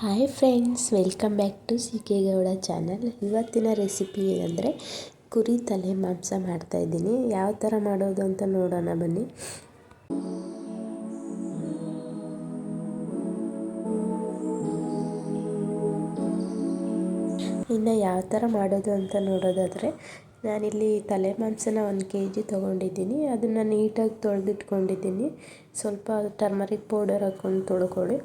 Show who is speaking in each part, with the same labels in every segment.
Speaker 1: Hi friends welcome back to C K Gowda channel ಇವತ್ತಿನ recipe ಏನಂದರೆ ಕುರಿ ತಲೆ ಮಾಂಸ ಮಾಡ್ತಾಯಿದ್ದೀನಿ ಯಾವ ಥರ ಮಾಡೋದು ಅಂತ ನೋಡೋಣ ಬನ್ನಿ. ಇನ್ನು ಯಾವ ಥರ ಮಾಡೋದು ಅಂತ ನೋಡೋದಾದರೆ ನಾನಿಲ್ಲಿ ತಲೆ ಮಾಂಸನ ಒಂದು ಕೆ ಜಿ ತೊಗೊಂಡಿದ್ದೀನಿ. ಅದನ್ನು ನೀಟಾಗಿ ತೊಳೆದಿಟ್ಕೊಂಡಿದ್ದೀನಿ. ಸ್ವಲ್ಪ ಟರ್ಮರಿಕ್ ಪೌಡರ್ ಹಾಕ್ಕೊಂಡು ತೊಳ್ಕೊಳ್ಳಿ.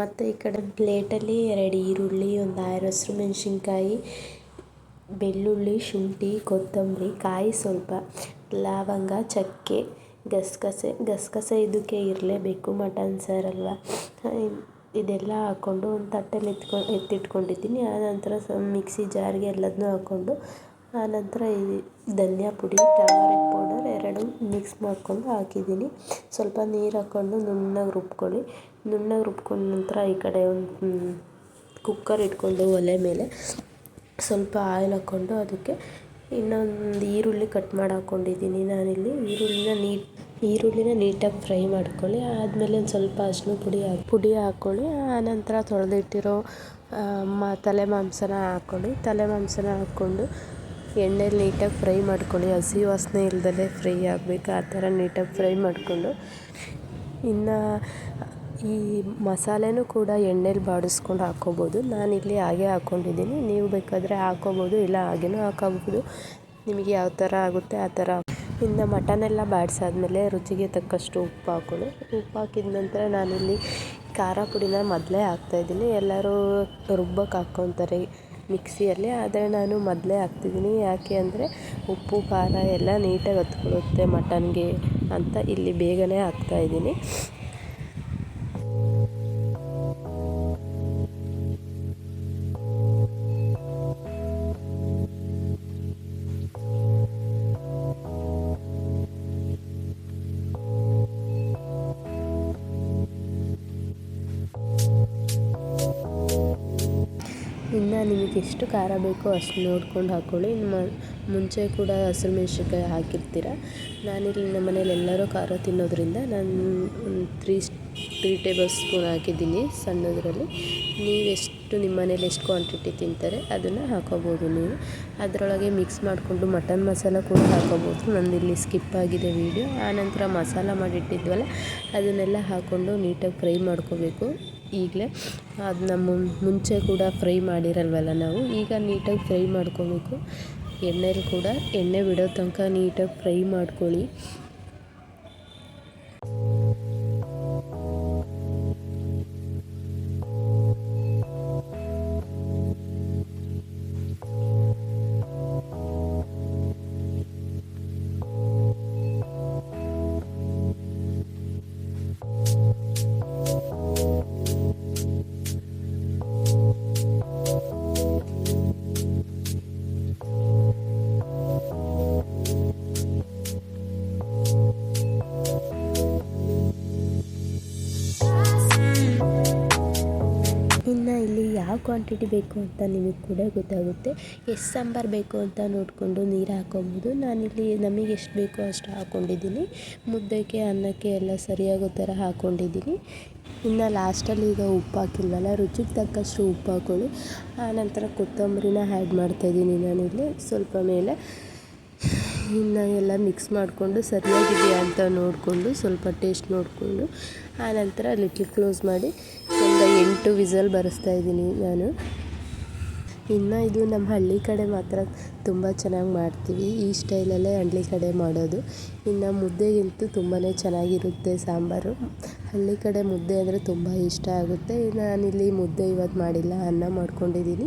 Speaker 1: ಮತ್ತು ಈ ಕಡೆ ಪ್ಲೇಟಲ್ಲಿ ಎರಡು ಈರುಳ್ಳಿ, ಒಂದು ಆರು ಹಸಿರು ಮೆಣಸಿನ್ಕಾಯಿ, ಬೆಳ್ಳುಳ್ಳಿ, ಶುಂಠಿ, ಕೊತ್ತಂಬರಿ, ಕಾಯಿ ಸ್ವಲ್ಪ, ಲವಂಗ, ಚಕ್ಕೆ, ಗಸಗಸೆ. ಗಸಗಸೆ ಇದಕ್ಕೆ ಇರಲೇಬೇಕು ಮಟನ್ ಸಾರಲ್ವ ಇದೆಲ್ಲ ಹಾಕ್ಕೊಂಡು ಒಂದು ತಟ್ಟೆಲಿ ಎತ್ಕೊಂಡು ಎತ್ತಿಟ್ಕೊಂಡಿದ್ದೀನಿ. ಆನಂತರ ಸ, ಮಿಕ್ಸಿ ಜಾರ್ಗೆ ಎಲ್ಲದನ್ನೂ ಹಾಕ್ಕೊಂಡು ಆನಂತರ ಈ ಧನಿಯಾ ಪುಡಿ ಟರ್ಮರಿಕ್ ಪೌಡರ್ ಎರಡು ಮಿಕ್ಸ್ ಮಾಡಿಕೊಂಡು ಹಾಕಿದ್ದೀನಿ. ಸ್ವಲ್ಪ ನೀರು ಹಾಕ್ಕೊಂಡು ನುಣ್ಣಗೆ ರುಬ್ಕೊಳ್ಳಿ. ನುಣ್ಣಗೆ ರುಬ್ಕೊಂಡ ನಂತರ ಈ ಕಡೆ ಒಂದು ಕುಕ್ಕರ್ ಇಟ್ಕೊಂಡು ಒಲೆ ಮೇಲೆ ಸ್ವಲ್ಪ ಆಯಿಲ್ ಹಾಕ್ಕೊಂಡು ಅದಕ್ಕೆ ಇನ್ನೊಂದು ಈರುಳ್ಳಿ ಕಟ್ ಮಾಡಿ ಹಾಕ್ಕೊಂಡಿದ್ದೀನಿ ನಾನಿಲ್ಲಿ. ಈರುಳ್ಳಿನ ನೀಟ್, ಈರುಳ್ಳಿನ ನೀಟಾಗಿ ಫ್ರೈ ಮಾಡ್ಕೊಳ್ಳಿ. ಆದಮೇಲೆ ಒಂದು ಸ್ವಲ್ಪ ಅಷ್ಟು ಪುಡಿ ಹಾಕಿ, ಪುಡಿ ಹಾಕ್ಕೊಳ್ಳಿ ಆನಂತರ ತೊಳೆದಿಟ್ಟಿರೋ ಮ, ತಲೆ ಮಾಂಸನ ಹಾಕ್ಕೊಳ್ಳಿ ತಲೆ ಮಾಂಸನ ಹಾಕ್ಕೊಂಡು ಎಣ್ಣೆಲಿ ನೀಟಾಗಿ ಫ್ರೈ ಮಾಡ್ಕೊಳ್ಳಿ. ಹಸಿ ವಾಸನೆ ಇಲ್ದಲೇ ಫ್ರೈ ಆಗಬೇಕು. ಆ ಥರ ನೀಟಾಗಿ ಫ್ರೈ ಮಾಡಿಕೊಂಡು. ಇನ್ನು ಈ ಮಸಾಲೆನೂ ಕೂಡ ಎಣ್ಣೆಲಿ ಬಾಡಿಸ್ಕೊಂಡು ಹಾಕ್ಕೋಬೋದು. ನಾನಿಲ್ಲಿ ಹಾಗೆ ಹಾಕ್ಕೊಂಡಿದ್ದೀನಿ. ನೀವು ಬೇಕಾದರೆ ಹಾಕ್ಕೋಬೋದು, ಇಲ್ಲ ಹಾಗೆಯೂ ಹಾಕೋಬೋದು ನಿಮಗೆ ಯಾವ ಥರ ಆಗುತ್ತೆ ಆ ಥರ. ಇನ್ನು ಮಟನೆಲ್ಲ ಬಾಡಿಸಾದ್ಮೇಲೆ ರುಚಿಗೆ ತಕ್ಕಷ್ಟು ಉಪ್ಪು ಹಾಕೊಂಡು ಉಪ್ಪು ಹಾಕಿದ ನಂತರ ನಾನಿಲ್ಲಿ ಖಾರ ಪುಡಿನ ಮೊದಲೇ ಹಾಕ್ತಾಯಿದ್ದೀನಿ ಎಲ್ಲರೂ ರುಬ್ಬಕ್ಕೆ ಹಾಕ್ಕೊತಾರೆ. ಮಿಕ್ಸಿಯಲ್ಲಿ, ಆದರೆ ನಾನು ಮೊದಲೇ ಹಾಕ್ತಿದ್ದೀನಿ ಯಾಕೆ ಅಂದರೆ ಉಪ್ಪು, ಖಾರ ಎಲ್ಲ ನೀಟಾಗಿ ಹತ್ಕೊಳ್ಳುತ್ತೆ ಮಟನ್ಗೆ ಅಂತ ಇಲ್ಲಿ ಬೇಗನೆ ಹಾಕ್ತಾಯಿದ್ದೀನಿ ಇನ್ನು ನಿಮಗೆ ಎಷ್ಟು ಖಾರ ಬೇಕೋ ಅಷ್ಟು ನೋಡ್ಕೊಂಡು ಹಾಕ್ಕೊಳ್ಳಿ. ಮುಂಚೆ ಕೂಡ ಹಸಿರು ಮೆಣ್ಸಿನ್ಕಾಯಿ ಹಾಕಿರ್ತೀರ. ನಾನಿಲ್ಲಿ ನಮ್ಮ ಮನೇಲಿ ಎಲ್ಲರೂ ಖಾರ ತಿನ್ನೋದ್ರಿಂದ ನಾನು ತ್ರೀ ತ್ರೀ ಟೇಬಲ್ ಸ್ಪೂನ್ ಹಾಕಿದ್ದೀನಿ ಸಣ್ಣದರಲ್ಲಿ. ನೀವೆಷ್ಟು ನಿಮ್ಮ ಮನೇಲಿ ಎಷ್ಟು ಕ್ವಾಂಟಿಟಿ ತಿಂತಾರೆ ಅದನ್ನು ಹಾಕೋಬೋದು ನೀವು. ಅದರೊಳಗೆ ಮಿಕ್ಸ್ ಮಾಡಿಕೊಂಡು ಮಟನ್ ಮಸಾಲ ಕೂಡ ಹಾಕೋಬೋದು. ಇಲ್ಲಿ ಸ್ಕಿಪ್ ಆಗಿದೆ ವೀಡಿಯೋ ಆನಂತರ ಮಸಾಲ ಮಾಡಿಟ್ಟಿದ್ವಲ್ಲ, ಅದನ್ನೆಲ್ಲ ಹಾಕ್ಕೊಂಡು ನೀಟಾಗಿ ಫ್ರೈ ಮಾಡ್ಕೋಬೇಕು. ಈಗಲೇ ಅದನ್ನ ಮುಂಚೆ ಕೂಡ ಫ್ರೈ ಮಾಡಿರಲ್ವಲ್ಲ ನಾವು, ಈಗ ನೀಟಾಗಿ ಫ್ರೈ ಮಾಡ್ಕೊಬೇಕು. ಎಣ್ಣೆಲಿ ಕೂಡ ಎಣ್ಣೆ ಬಿಡೋ ತನಕ ನೀಟಾಗಿ ಫ್ರೈ ಮಾಡ್ಕೊಳ್ಳಿ. ಯಾವ ಕ್ವಾಂಟಿಟಿ ಬೇಕು ಅಂತ ನಿಮಗೆ ಕೂಡ ಗೊತ್ತಾಗುತ್ತೆ. ಎಷ್ಟು ಸಾಂಬಾರು ಬೇಕು ಅಂತ ನೋಡಿಕೊಂಡು ನೀರು ಹಾಕ್ಕೊಬೋದು ನಾನಿಲ್ಲಿ ನಮಗೆ ಎಷ್ಟು ಬೇಕೋ ಅಷ್ಟು ಹಾಕ್ಕೊಂಡಿದ್ದೀನಿ ಮುದ್ದೆಗೆ, ಅನ್ನಕ್ಕೆ ಎಲ್ಲ ಸರಿಯಾಗೋ ಥರ ಹಾಕ್ಕೊಂಡಿದ್ದೀನಿ ಇನ್ನು ಲಾಸ್ಟಲ್ಲಿ ಈಗ ಉಪ್ಪು ಹಾಕಿಲ್ವಲ್ಲ ರುಚಿಗೆ ತಕ್ಕಷ್ಟು ಉಪ್ಪು ಹಾಕ್ಕೊಳ್ಳಿ ಆನಂತರ ಕೊತ್ತಂಬರಿನ ಆ್ಯಡ್ ಮಾಡ್ತಾಯಿದ್ದೀನಿ ನಾನಿಲ್ಲಿ. ಸ್ವಲ್ಪ ಮೇಲೆ ಇನ್ನು ಎಲ್ಲ ಮಿಕ್ಸ್ ಮಾಡಿಕೊಂಡು ಸರಿಯಾಗಿದೆಯಾ ಅಂತ ನೋಡಿಕೊಂಡು ಸ್ವಲ್ಪ ಟೇಸ್ಟ್ ನೋಡಿಕೊಂಡು ಆನಂತರ ಲಿಟ್ಲ್ ಕ್ಲೋಸ್ ಮಾಡಿ ಒಂದು ಎಂಟು ವಿಸಲ್ ಬರೆಸ್ತಾ ಇದ್ದೀನಿ ನಾನು. ಇನ್ನು ಇದು ನಮ್ಮ ಹಳ್ಳಿ ಕಡೆ ಮಾತ್ರ ತುಂಬ ಚೆನ್ನಾಗಿ ಮಾಡ್ತೀವಿ. ಈ ಸ್ಟೈಲಲ್ಲೇ ಹಳ್ಳಿ ಕಡೆ ಮಾಡೋದು. ಇನ್ನು ಮುದ್ದೆಗಿಂತೂ ತುಂಬಾ ಚೆನ್ನಾಗಿರುತ್ತೆ ಸಾಂಬಾರು. ಹಳ್ಳಿ ಕಡೆ ಮುದ್ದೆ ಅಂದರೆ ತುಂಬ ಇಷ್ಟ ಆಗುತ್ತೆ. ನಾನಿಲ್ಲಿ ಮುದ್ದೆ ಇವತ್ತು ಮಾಡಿಲ್ಲ, ಅನ್ನ ಮಾಡ್ಕೊಂಡಿದ್ದೀನಿ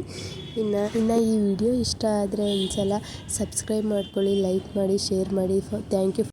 Speaker 1: ಇನ್ನು ಇನ್ನು ಈ ವಿಡಿಯೋ ಇಷ್ಟ ಆದರೆ ಒಂದು ಸಲ ಸಬ್ಸ್ಕ್ರೈಬ್ ಮಾಡ್ಕೊಳ್ಳಿ ಲೈಕ್ ಮಾಡಿ ಶೇರ್ ಮಾಡಿ. Thank you